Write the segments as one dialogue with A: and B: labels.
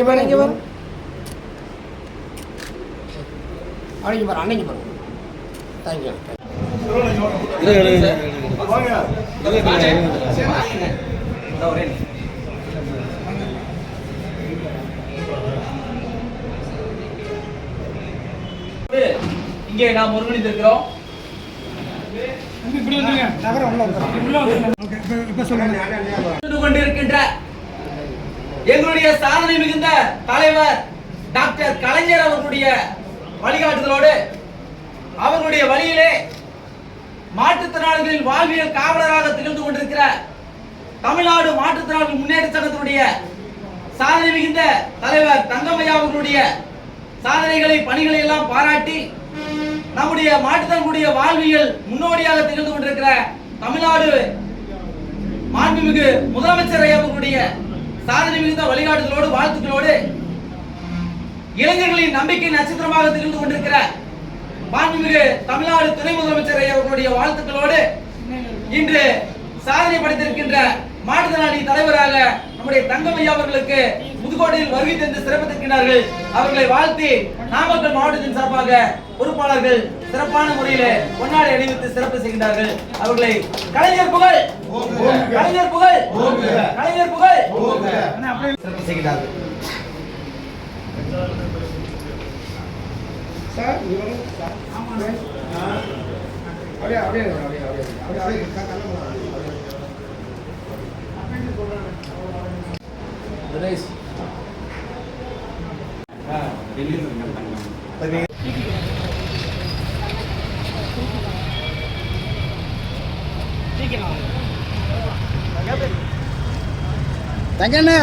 A: இங்கே பாரு இங்கே பாரு. அன்னைக்கு பாரு அன்னைக்கு பாரு. தேங்க்யூ
B: இங்கே நாம் ஒருங்கிணைந்திருக்கிறோம். கொண்டிருக்கின்ற எங்களுடைய சாதனை மிகுந்த தலைவர் டாக்டர் கலைஞர் அவர்களுடைய வழிகாட்டுதலோடு அவர்களுடைய வழியிலே மாற்றுத்திறனாளிகளின் வாழ்வியல் காவலராக திகழ்ந்து கொண்டிருக்கிற தமிழ்நாடு மாற்றுத்திறனாளிகள் முன்னேற்ற சங்கத்தினுடைய சாதனை மிகுந்த தலைவர் தங்கமையா அவர்களுடைய சாதனைகளை பணிகளை எல்லாம் பாராட்டி நம்முடைய மாற்றுத்திறனுடைய வாழ்வியல் முன்னோடியாக திகழ்ந்து கொண்டிருக்கிற தமிழ்நாடு மாண்புமிகு முதலமைச்சர் ஐயா அவர்களுடைய சாதனை மிகுந்த வழிகாட்டுதலோடு வாழ்த்துக்களோடு இளைஞர்களின் நம்பிக்கை நட்சத்திரமாக திகழ்ந்து கொண்டிருக்கிற மாண்புமிகு தமிழ்நாடு துணை முதலமைச்சர் அவர்களுடைய வாழ்த்துக்களோடு இன்று சாதனை படைத்திருக்கின்ற மாற்றுத்திறனாளி தலைவராக நம்முடைய தங்கமையா அவர்களுக்கு புதுக்கோட்டையில் வருகை தந்து சிறப்பித்திருக்கிறார்கள். அவர்களை வாழ்த்தி நாமக்கல் மாவட்டத்தின் சார்பாக பொறுப்பாளர்கள் சிறப்பான முறையில் கொண்டாடி அணிவித்து சிறப்பு செய்கின்றார்கள். அவர்களை கலைஞர் புகழ் கலைஞர் புகழ் கலைஞர் புகழ் சிறப்பு செய்கின்றார்கள்
A: சார் அப்படியே அப்படியே அப்படியே அப்படியே அப்படியே தினேஷ் தங்கண்ணே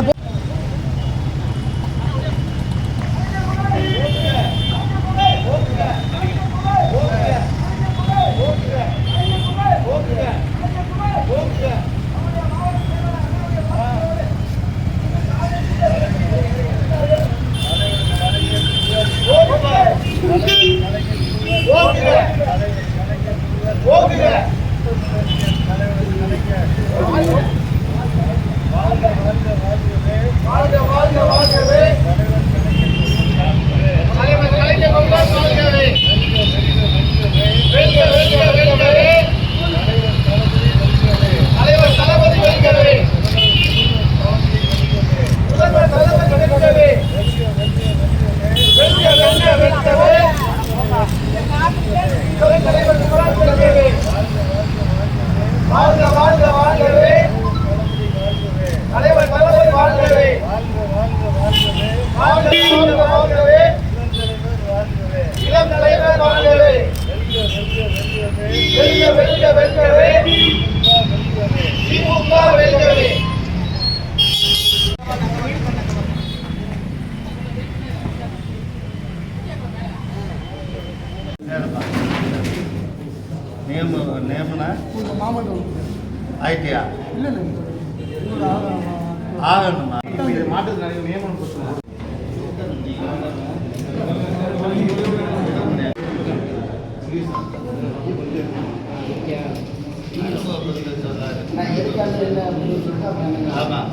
C: ஆமாம்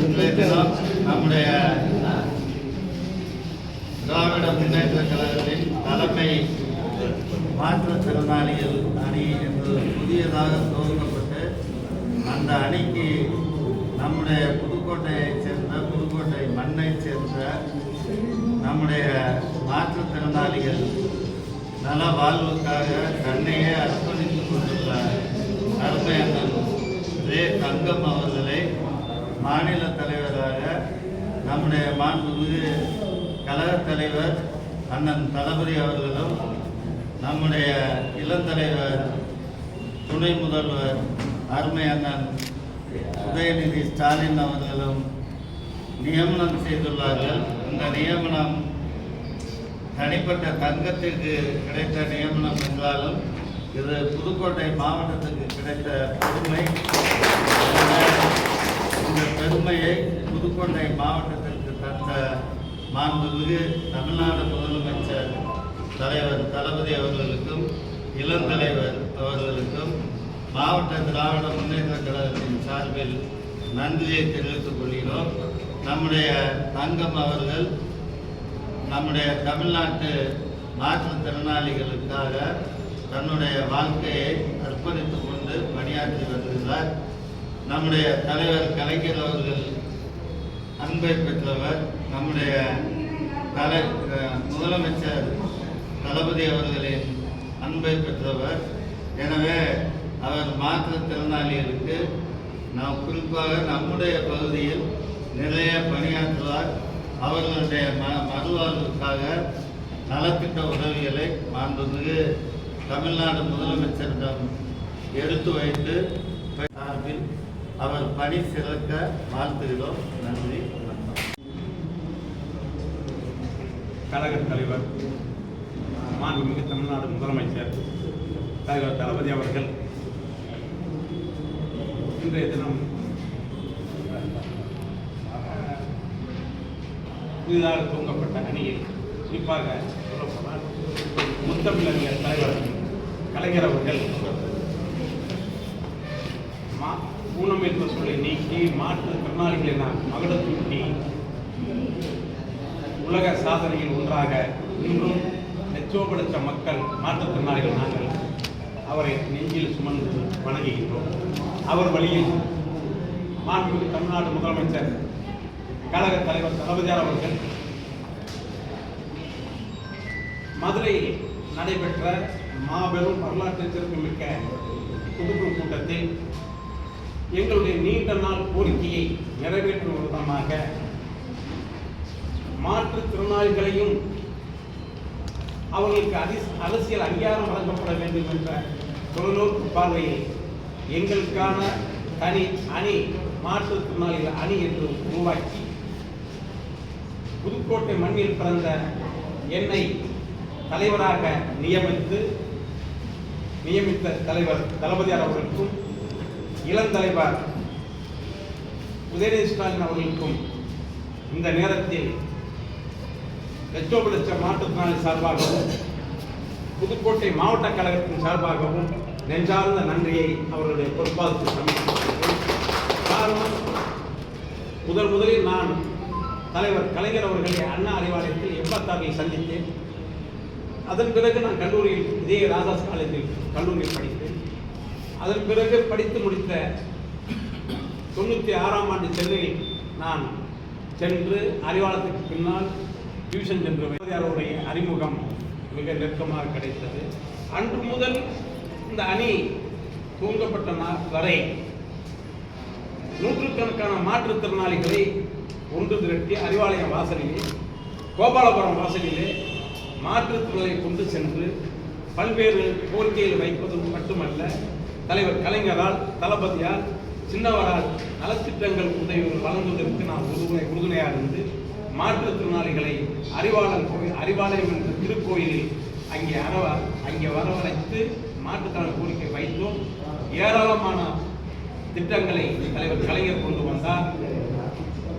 C: இன்றைய தினம் நம்முடைய திராவிட முன்னேற்ற கழகத்தின் தலைமை மாற்றுத்திறனாளிகள் அணி என்று புதியதாக துவங்கப்பட்டு அந்த அணிக்கு நம்முடைய புதுக்கோட்டையைச் சேர்ந்த புதுக்கோட்டை மண்ணைச் சேர்ந்த நம்முடைய மாற்றுத்திறனாளிகள் நல வாழ்வுக்காக தன்னையே அர்ப்பணித்துக் கொண்டுள்ள அருமை அண்ணன் ரே தங்கம் அவர்களை மாநில தலைவராக நம்முடைய மாண்புமிகு கழகத் தலைவர் அண்ணன் தளபதி அவர்களும் நம்முடைய இளந்தலைவர் துணை முதல்வர் அருமை அண்ணன் உதயநிதி ஸ்டாலின் அவர்களும் நியமனம் செய்துள்ளார்கள். இந்த நியமனம் தனிப்பட்ட தங்கத்திற்கு கிடைத்த நியமனம் என்றாலும் இது புதுக்கோட்டை மாவட்டத்துக்கு கிடைத்த பெருமை. பெருமையை புதுக்கோட்டை மாவட்டத்திற்கு தந்த மாண்புமிகு தமிழ்நாடு முதலமைச்சர் தலைவர் தளபதி அவர்களுக்கும் இளந்தலைவர் அவர்களுக்கும் மாவட்ட திராவிட முன்னேற்ற கழகத்தின் சார்பில் நன்றியை தெரிவித்துக் கொள்கிறோம். நம்முடைய தங்கம் அவர்கள் நம்முடைய தமிழ்நாட்டு மாற்றுத்திறனாளிகளுக்காக தன்னுடைய வாழ்க்கையை அர்ப்பணித்துக் கொண்டு பணியாற்றி வருகிறார். நம்முடைய தலைவர் கலைஞர் அவர்கள் அன்பை பெற்றவர் நம்முடைய தலை முதலமைச்சர் தளபதி அவர்களின் அன்பை பெற்றவர். எனவே அவர் மாற்றுத்திறனாளிகளுக்கு நாம் குறிப்பாக நம்முடைய பகுதியில் நிறைய பணியாற்றுவார். அவர்களுடைய ம மறுவாழ்வுக்காக நலத்திட்ட உதவிகளை மாண்புமிகு தமிழ்நாடு முதலமைச்சரிடம் எடுத்து வைத்து அவர் பணி சிறக்க வாழ்த்துகிறோம். நன்றி கழகத்
D: கழக தலைவர் மாண்புமிகு தமிழ்நாடு முதலமைச்சர் தலைவர் தளபதி அவர்கள் இன்றைய தினம் புதிதாக துவங்கப்பட்ட அணியில் குறிப்பாக சொல்லப்போனால் முத்தமிழறிஞர் தலைவர் கலைஞர் அவர்கள் மா ஊனம் என்ற சொல்லை நீக்கி மாற்று திறனாளிகளை நான் மகுடத்தூட்டி உலக சாதனையில் ஒன்றாக இன்றும் லட்சோப மக்கள் மாற்றுத்திறனாளிகள் நாங்கள் அவரை நெஞ்சில் சுமந்து வணங்குகின்றோம். அவர் வழியில் மாண்புமிகு தமிழ்நாடு முதலமைச்சர் கழக தலைவர் தளபதியார் அவர்கள் மதுரையில் நடைபெற்ற மாபெரும் வரலாற்று சிறப்புமிக்க பொதுக்குழு கூட்டத்தில் எங்களுடைய நீண்ட நாள் கோரிக்கையை நிறைவேற்றும் விதமாக மாற்றுத்திறனாளிகளையும் அவர்களுக்கு அதி அரசியல் அங்கீகாரம் வழங்கப்பட வேண்டும் என்ற தொலைநோக்கு பார்வையை எங்களுக்கான தனி அணி மாற்றுத்திறனாளிகள் அணி என்று உருவாக்கி புதுக்கோட்டை மண்ணில் பிறந்த என்னை தலைவராக நியமித்து நியமித்த தலைவர் தளபதியார் அவர்களுக்கும் இளந்தலைவர் உதயநிதி ஸ்டாலின் அவர்களுக்கும் இந்த நேரத்தில் லட்சோப லட்ச மாற்றுத்திறனாளி சார்பாகவும் புதுக்கோட்டை மாவட்ட கழகத்தின் சார்பாகவும் நெஞ்சார்ந்த நன்றியை அவர்களுடைய பொறுப்பாக காரணம் முதல் முதலில் நான் தலைவர் கலைஞர் அவர்களை அண்ணா அறிவாலயத்தில் எண்பத்தாறில் சந்தித்தேன். அதன் பிறகு நான் கல்லூரியில் இதே ராதாஸ் காலேஜில் கல்லூரியில் படித்தேன். அதன் பிறகு படித்து முடித்த தொண்ணூற்றி ஆறாம் ஆண்டு சென்னையில் நான் சென்று அறிவாளத்துக்கு பின்னால் டியூஷன் சென்று அவருடைய அறிமுகம் மிக நெருக்கமாக கிடைத்தது. அன்று முதல் இந்த அணி தூங்கப்பட்ட நாள் வரை நூற்றுக்கணக்கான மாற்றுத்திறனாளிகளை ஒன்று திரட்டி அறிவாலயம் வாசலிலே கோபாலபுரம் வாசலிலே மாற்றுத்திறனை கொண்டு சென்று பல்வேறு கோரிக்கைகள் வைப்பது மட்டுமல்ல தலைவர் கலைஞரால் தளபதியால் சின்னவரால் நலத்திட்டங்கள் உதவிகள் வழங்குவதற்கு நாம் உறுதுணை உறுதுணையாக இருந்து மாற்றுத்திறனாளிகளை அறிவாளர் கோயில் அறிவாலயம் என்ற திருக்கோயிலில் அங்கே அரவ அங்கே வரவழைத்து மாற்றுத்திறனாளி கோரிக்கை வைத்தோம். ஏராளமான திட்டங்களை தலைவர் கலைஞர் கொண்டு வந்தார்.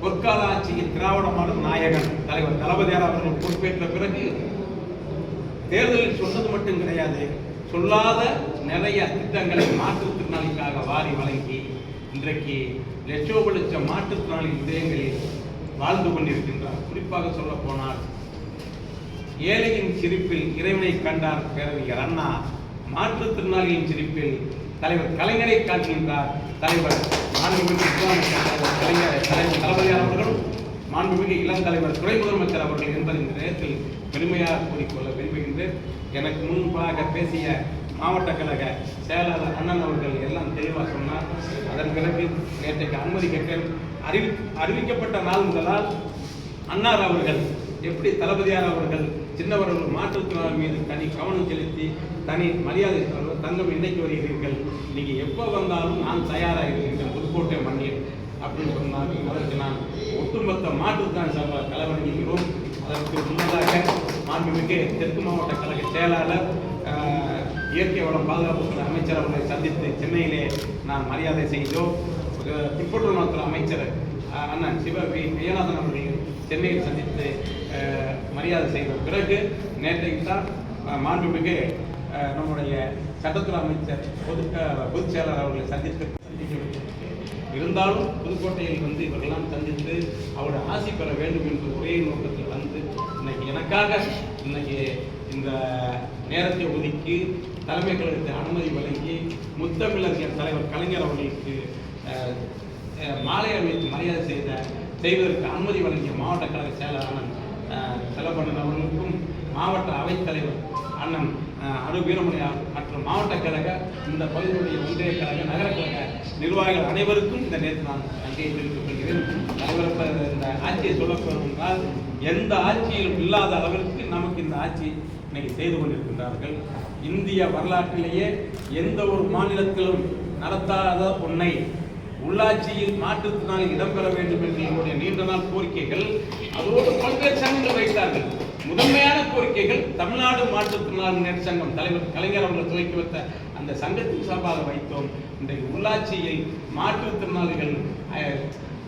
D: பொற்கால ஆட்சியின் திராவிட மாடல் நாயகன் தலைவர் தளபதியார் அவர்கள் பொறுப்பேற்ற பிறகு தேர்தலில் சொன்னது மட்டும் கிடையாது சொல்லாத நிறைய திட்டங்களை மாற்றுத்திறனாளிக்காக வாரி வழங்கி இன்றைக்கு லட்சோப லட்சம் மாற்றுத்திறனாளி இதயங்களில் வாழ்ந்து கொண்டிருக்கின்றார். குறிப்பாக சொல்ல போனால் ஏழையின் சிரிப்பில் இறைவனை கண்டார் பேரறிஞர் அண்ணா மாற்றுத்திறனாளியின் சிரிப்பில் தலைவர் கலைஞரை காட்டுகின்றார் தலைவர் மாண்புமிகு கலைஞர் தலைவர் தளபதியார் அவர்களும் மாண்புமிகு இளம் தலைவர் துறை முதலமைச்சர் அவர்கள் என்பதை இந்த நேரத்தில் பெருமையாக கூறிக்கொள்ள விரும்புகின்றேன் எனக்கு முன்பாக பேசிய மாவட்ட கழக செயலாளர் அண்ணன் அவர்கள் எல்லாம் தெளிவாக சொன்னார். அதன் பிறகு நேற்றைக்கு அனுமதி கேட்டேன் அறிவி அறிவிக்கப்பட்ட நாள் முதலால் அன்னார் அவர்கள் எப்படி தளபதியார் அவர்கள் சின்னவர்கள் மாற்றுத்திறனாளர் மீது தனி கவனம் செலுத்தி தனி மரியாதை தங்கம் இன்னைக்கு வருகிறீர்கள்? நீங்க எப்போ வந்தாலும் நான் தயாராக இருக்கிறேன் புதுக்கோட்டை மண்ணில் அப்படின்னு சொன்னார் அதற்கு நான் ஒட்டுமொத்த மாற்றுத்தான் சார்பாக களவணிக்கிறோம் அதற்கு முன்னதாக மாண்புமிகு தெற்கு மாவட்ட கழக செயலாளர் இயற்கை வளம் பாதுகாப்புத்துறை அமைச்சர் அவர்களை சந்தித்து சென்னையிலே நான் மரியாதை செய்தோம். அஹ், அமைச்சர் அண்ணன் சிவ வி. விஜயநாதன் அவர்கள் சென்னையில் சந்தித்து மரியாதை செய்த பிறகு நேற்றைக்கு தான் மாண்புமிகு நம்முடைய சட்டத்துறை அமைச்சர் பொது பொதுச் செயலாளர் அவர்களை சந்தித்து இருந்தாலும் புதுக்கோட்டையில் வந்து இவர்களெல்லாம் சந்தித்து அவருடைய ஆசி பெற வேண்டும் என்ற ஒரே நோக்கத்தில் இன்னைக்கு எனக்காக இன்னைக்கு இந்த நேரத்தை ஒதுக்கி தலைமை கழகத்தை அனுமதி வழங்கி முத்தமிழறிஞர் தலைவர் கலைஞர் அவர்களுக்கு மாலை அணிவித்து மரியாதை செய்த செய்வதற்கு அனுமதி வழங்கிய மாவட்ட கழக செயலாளர் அஹ், செல்லப்பண்ணன் அவர்களுக்கும் மாவட்ட அவைத்தலைவர் அண்ணன் அஹ், அரு வீரமணியா மற்றும் மாவட்ட கழக இந்த பகுதியுடைய ஒன்றிய கழக நகர கழக நிர்வாகிகள் அனைவருக்கும் இந்த நேரத்தில் நான் ஆட்சியை தெரிவித்துக் தலைவர் இந்த ஆட்சியை சொல்ல எந்த ஆட்சியிலும் இல்லாத அளவிற்கு நமக்கு இந்த ஆட்சி இன்னைக்கு செய்து கொண்டிருக்கின்றார்கள். இந்திய வரலாற்றிலேயே எந்த ஒரு மாநிலத்திலும் நடத்தாத ஒன்றை உள்ளாட்சியில் மாற்றுத்திறனாளி இடம்பெற வேண்டும் என்ற எங்களுடைய நீண்ட நாள் கோரிக்கைகள் அதோடு பல்வேறு சங்கங்கள் வைத்தார்கள். முதன்மையான கோரிக்கைகள் தமிழ்நாடு மாற்றுத்திறனாளி சங்கம் தலைவர் கலைஞர் அவர்கள் துவக்கி வைத்த அந்த சங்கத்தின் சார்பாக வைத்தோம். இன்றைக்கு உள்ளாட்சியில் மாற்றுத்திறனாளிகள்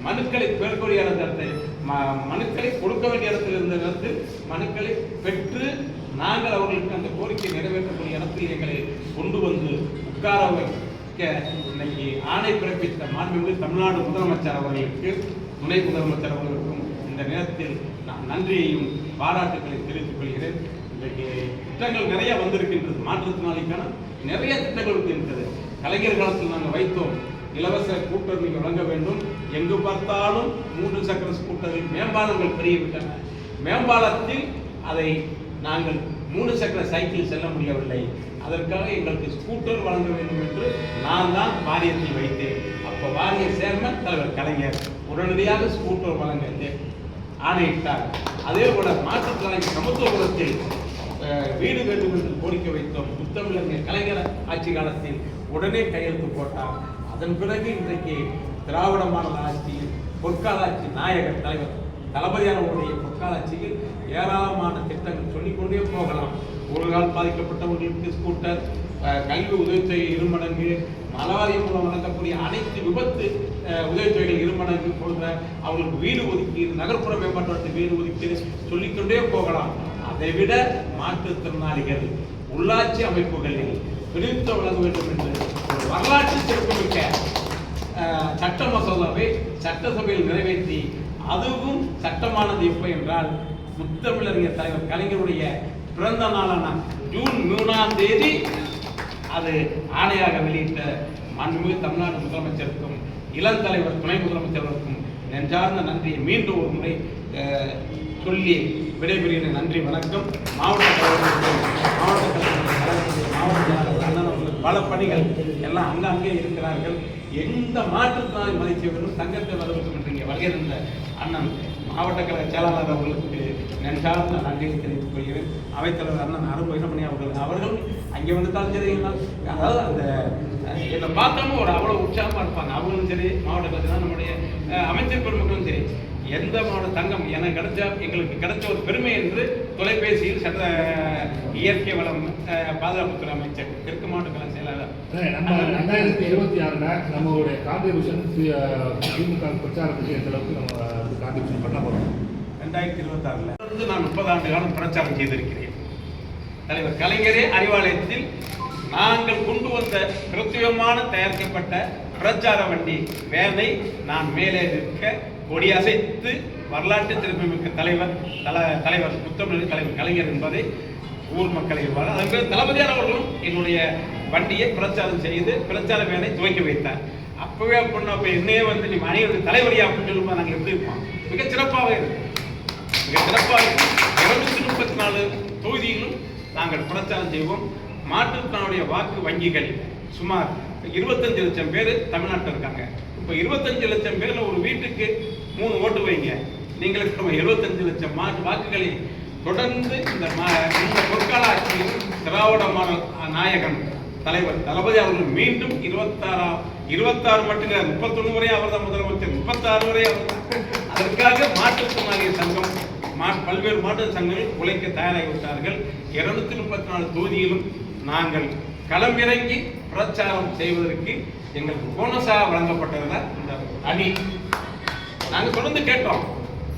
D: மனுக்களை பெறக்கூடிய இடத்தை ம- மனுக்களை கொடுக்க வேண்டிய இடத்தில் இருந்த இடத்தில் மனுக்களை பெற்று நாங்கள் அவர்களுக்கு அந்த கோரிக்கை நிறைவேற்றக்கூடிய இடத்தில் எங்களை கொண்டு வந்து உட்கார வைக்க இன்னைக்கு ஆணை பிறப்பித்த மாண்புமிகு தமிழ்நாடு முதலமைச்சர் அவர்களுக்கு துணை முதலமைச்சர் அவர்களுக்கும் இந்த நேரத்தில் நான் நன்றியையும் பாராட்டுக்களை தெரிவித்துக் கொள்கிறேன். இன்றைக்கு திட்டங்கள் நிறைய வந்திருக்கின்றது. மாற்றுத்திறனாளிக்கான நிறைய திட்டங்கள் இருக்கின்றது. கலைஞர் காலத்தில் நாங்கள் வைத்தோம். இலவச ஸ்கூட்டர் நீங்கள் வழங்க வேண்டும். எங்கு பார்த்தாலும் மூன்று சக்கர ஸ்கூட்டரில் மேம்பாலங்கள் பெருகிவிட்டன. மேம்பாலத்தில் அதை நாங்கள் மூணு சக்கர சைக்கிள் செல்ல முடியவில்லை. அதற்காக எங்களுக்கு ஸ்கூட்டர் வழங்க வேண்டும் என்று நான் தான் வாரியத்தில் வைத்தேன். அப்போ வாரிய சேர்மன் தலைவர் கலைஞர் உடனடியாக ஸ்கூட்டர் வழங்க ஆணையிட்டார். அதே போல மாற்றுத்திறனாளி சமத்துவபுரத்தில் அஹ், வீடு வேண்டும் என்று கோரிக்கை வைத்தோம் முத்தமிழர் கலைஞர் ஆட்சி காலத்தில் உடனே கையெழுத்து போட்டார் அதன் பிறகு இன்றைக்கு திராவிட மாடல் ஆட்சியில் பொற்காலாட்சி நாயகர் தலைவர் தளபதியானவருடைய பொற்காலாட்சியில் ஏராளமான திட்டங்கள் சொல்லிக்கொண்டே போகலாம். ஒரு கால் பாதிக்கப்பட்டவர்களுக்கு ஸ்கூட்டர் கல்வி உதவித்தொகை இருமடங்கு மலவாரியம் மூலம் வழங்கக்கூடிய அனைத்து விபத்து உதவித்தொகைகள் இருமடங்கு போன்ற அவங்களுக்கு வீடு ஒதுக்கீடு நகர்ப்புற மேம்பாட்டு வீடு ஒதுக்கீடு சொல்லிக்கொண்டே போகலாம். அதை விட மாற்றுத்திறனாளிகள் உள்ளாட்சி அமைப்புகளில் பிரித்து வழங்க வேண்டும் என்று ஒரு வரலாற்று சிறப்புமிக்க சட்ட மசோதாவை சட்டசபையில் நிறைவேற்றி அதுவும் சட்டமானது எப்போ என்றால் முத்தமிழறிஞர் தலைவர் கலைஞருடைய பிறந்த நாளான ஜூன் மூணாம் தேதி அது ஆணையாக வெளியிட்ட மாண்புமிகு தமிழ்நாடு முதலமைச்சருக்கும் இளம் தலைவர் துணை முதலமைச்சர்களுக்கும் நெஞ்சார்ந்த நன்றியை மீண்டும் ஒரு முறை சொல்லி விடைபெறுகிறேன். நன்றி வணக்கம். மாவட்ட மாவட்ட மாவட்ட அண்ணன் அவர்களுக்கு பல பணிகள் எல்லாம் அங்கங்கே இருக்கிறார்கள். எந்த மாற்றுத்திறனாளி மதிக்க வேண்டும் சங்கத்தை வர என்று இங்கே வருகை அண்ணன் மாவட்ட கழக செயலாளர் அவர்களுக்கு நெஞ்சார்ந்த நன்றியை தெரிவித்துக் கொள்கிறேன். அவைத்தலைவர் அண்ணன் அருண் வைரமணி அவர்கள் அவர்கள் அங்கே வந்துட்டாலும் சரி அதாவது அந்த அஹ், என்னை பார்த்தோம் ஒரு அவ்வளோ உற்சாகமாக இருப்பாங்க. அவங்களும் சரி மாவட்ட கழகத்தில் நம்முடைய அமைச்சர் பெருமக்களும் சரி. எந்த மாவட்ட தங்கம் எனக்கு கிடைச்ச எங்களுக்கு கிடைச்ச ஒரு பெருமை என்று தொலைபேசியில் சட்ட இயற்கை வளம் பாதுகாப்புத்துறை அமைச்சர் தெற்கு மாவட்ட கழக செயலாளர்.
E: நம்ம ரெண்டாயிரத்தி இருபத்தி ஆறுல நம்மளுடைய கான்ட்ரிபியூஷன் திமுக பிரச்சாரத்துக்கு எந்த அளவுக்கு நம்ம கான்ட்ரிபியூஷன் பண்ண போறோம்.
D: ரெண்டாயிரத்தி இருபத்தாறுல இருந்து நான் முப்பது ஆண்டு காலம் பிரச்சாரம் செய்திருக்கிறேன். தலைவர் கலைஞரே அறிவாலயத்தில் நாங்கள் கொண்டு வந்த பிரத்யேகமான தயாரிக்கப்பட்ட பிரச்சார வண்டி வேனை நான் மேலே நிற்க கொடியசைத்து வரலாற்று சிறப்புமிக்க தலைவர் தல தலைவர் முத்தமிழ் தலைவர் கலைஞர் என்பதை ஊர் மக்களை அறிவார் அதன் பிறகு தளபதியார் அவர்களும் என்னுடைய வண்டியை பிரச்சாரம் செய்து பிரச்சார வேலை துவக்கி வைத்தார். அப்பவே அப்படின்னா அப்ப என்னையே வந்து நீ அனைவரும் தலைவரியா அப்படின்னு சொல்லும்போது நாங்கள் எப்படி இருப்போம்? மிக சிறப்பாக இருக்கும். மிக சிறப்பாக இருநூத்தி முப்பத்தி நாலு தொகுதியிலும் நாங்கள் பிரச்சாரம் செய்வோம். மாற்றுத்திறனுடைய வாக்கு வங்கிகள் சுமார் இருபத்தஞ்சு லட்சம் பேர் தமிழ்நாட்டில் இருக்காங்க. இப்போ இருபத்தஞ்சு லட்சம் பேர்ல ஒரு வீட்டுக்கு மூணு ஓட்டு வைங்க நீங்களுக்கு நம்ம எழுபத்தஞ்சு லட்சம் மாற்று வாக்குகளை தொடர்ந்து இந்த மா- இந்த பொற்கால ஆட்சியில் திராவிட மாடல் நாயகன் தலைவர் தளபதி அவர்கள் மீண்டும் இருபத்தாறாம் இருபத்தாறு மட்டும் இல்லை முப்பத்தொன்று வரை அவர் தான் முதலமைச்சர் முப்பத்தாறு வரை அவர் அதற்காக மாற்றுத்திறனாளிய சங்கம் மா பல்வேறு மாற்று சங்கங்கள் உழைக்க தயாராகிவிட்டார்கள் இருநூத்தி முப்பத்தி நாலு தொகுதியிலும் நாங்கள் களமிறங்கி பிரச்சாரம் செய்வதற்கு எங்களுக்கு போனஸாக வழங்கப்பட்டதுதான் இந்த அணி. நாங்கள் தொடர்ந்து கேட்டோம்.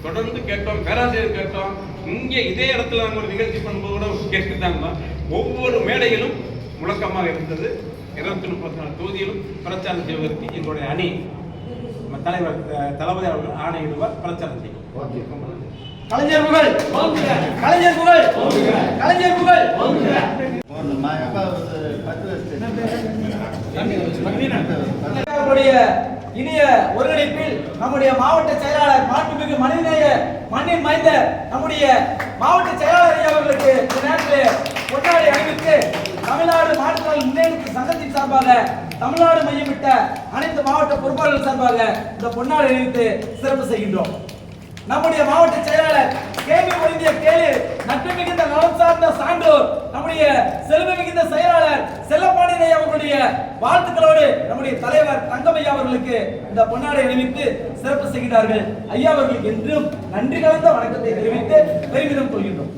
D: தொடர்ந்து கேட்டோம். பேராசிரியர் கேட்டோம். இங்கே இதே இடத்துல நாங்கள் ஒரு நிகழ்ச்சி பண்ணும்போது கூட கேட்டு தான் இருந்தோம் ஒவ்வொரு மேடையிலும் முழக்கமாக இருந்தது. இருநூத்தி முப்பத்தி நாலு தொகுதியிலும் பிரச்சாரம் செய்வதற்கு எங்களுடைய அணி நம்ம தலைவர் தளபதி அவர்கள் ஆணையிடுவார் பிரச்சாரம் செய்யும்.
B: கலைஞர் புகழ்! கலைஞர் புகழ்! கலைஞர் புகழ்!
C: பத்து வருஷம்
B: இனிய ஒருங்கிணைப்பில் நம்முடைய மாவட்ட செயலாளர் மாண்புமிகு மனிதநேய மண்ணின் மைந்த நம்முடைய மாவட்ட செயலாளர் அவர்களுக்கு இந்த நேரத்தில் கொண்டாடி அணிவித்து தமிழ்நாடு மாற்றுத்திறனாளி முன்னேற்ற சங்கத்தின் சார்பாக தமிழ்நாடு மையமிட்ட அனைத்து மாவட்ட பொறுப்பாளர்கள் சார்பாக இந்த பொன்னாடை அணிவித்து சிறப்பு செய்கின்றோம். நம்முடைய மாவட்ட செயலாளர் கேள்வி பொருந்திய கேளு நட்பு மிகுந்த நலம் சார்ந்த சான்றோர் நம்முடைய செல்வ மிகுந்த செயலாளர் செல்லப்பாண்டியனை அவர்களுடைய வாழ்த்துக்களோடு நம்முடைய அவர்களுக்கு இந்த பொன்னாடை அணிவித்து சிறப்பு செய்கிறார்கள். ஐயா அவர்களுக்கு என்றும் நன்றி கலந்த வணக்கத்தை தெரிவித்து பெருமிதம் கொள்கின்றோம்.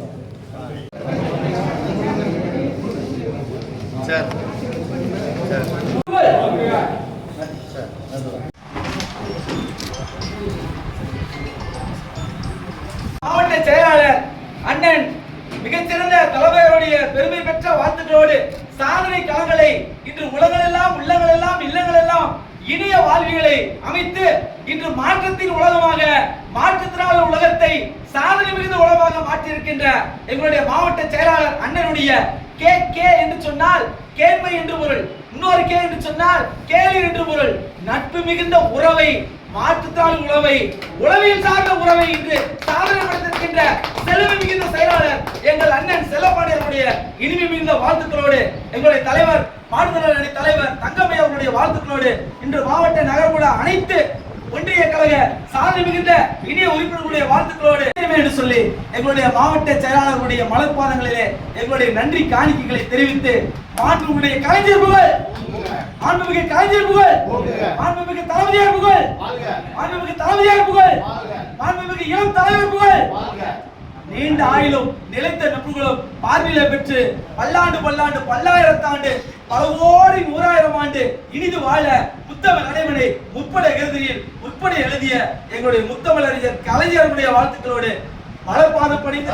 C: சரி. சரி.
B: புதிய வாழ்விகளை அமைத்து இன்று மாற்றத்தின் உலகமாக மாற்றத்தினால உலகத்தை சாதனை மிகுந்த உலகமாக மாற்றியிருக்கின்ற எங்களுடைய மாவட்ட செயலாளர் அண்ணனுடைய கே கே என்று சொன்னால் கேண்மை என்று பொருள். இன்னொரு கே என்று சொன்னால் கேலி என்று பொருள். நட்பு மிகுந்த உறவை மாற்றுத்தான் உழவை உழவையில் சார்ந்த உறவை இன்று சாதனைப்படுத்திருக்கின்ற செலவு மிகுந்த செயலாளர் எங்கள் அண்ணன் செல்லப்பாண்டியருடைய இனிமை மிகுந்த வாழ்த்துக்களோடு எங்களுடைய தலைவர் மாநில தலைவர் தங்கமே அவருடைய வாழ்த்துக்களோடு இன்று மாவட்ட நகர்ப்புற அனைத்து ஒன்றிய கழக சாதனை மிகுந்த இனிய உறுப்பினர்களுடைய வாழ்த்துக்களோடு என்று சொல்லி எங்களுடைய மாவட்ட செயலாளர்களுடைய மலர்பாதங்களிலே எங்களுடைய நன்றி காணிக்கைகளை தெரிவித்து மாண்புடைய கலைஞர் புகழ் மாண்புமிகு கலைஞர் புகழ். மாண்புமிகு தளபதியார் புகழ். மாண்புமிகு தளபதியார் புகழ். மாண்புமிகு இளம் தலைவர் புகழ். நீண்ட ஆயிலும் நிலைத்த நட்புகளும் பார்வையில பெற்று பல்லாண்டு பல்லாண்டு பல்லாயிரத்தாண்டு பல கோடி நூறாயிரம் ஆண்டு இனிது வாழ முத்தமிழ் நடைமுறை முப்படை கருதியில் முற்படை எழுதிய எங்களுடைய முத்தமிழ் அறிஞர் கலைஞருடைய வாழ்த்துக்களோடு மலர்பாதம் படித்த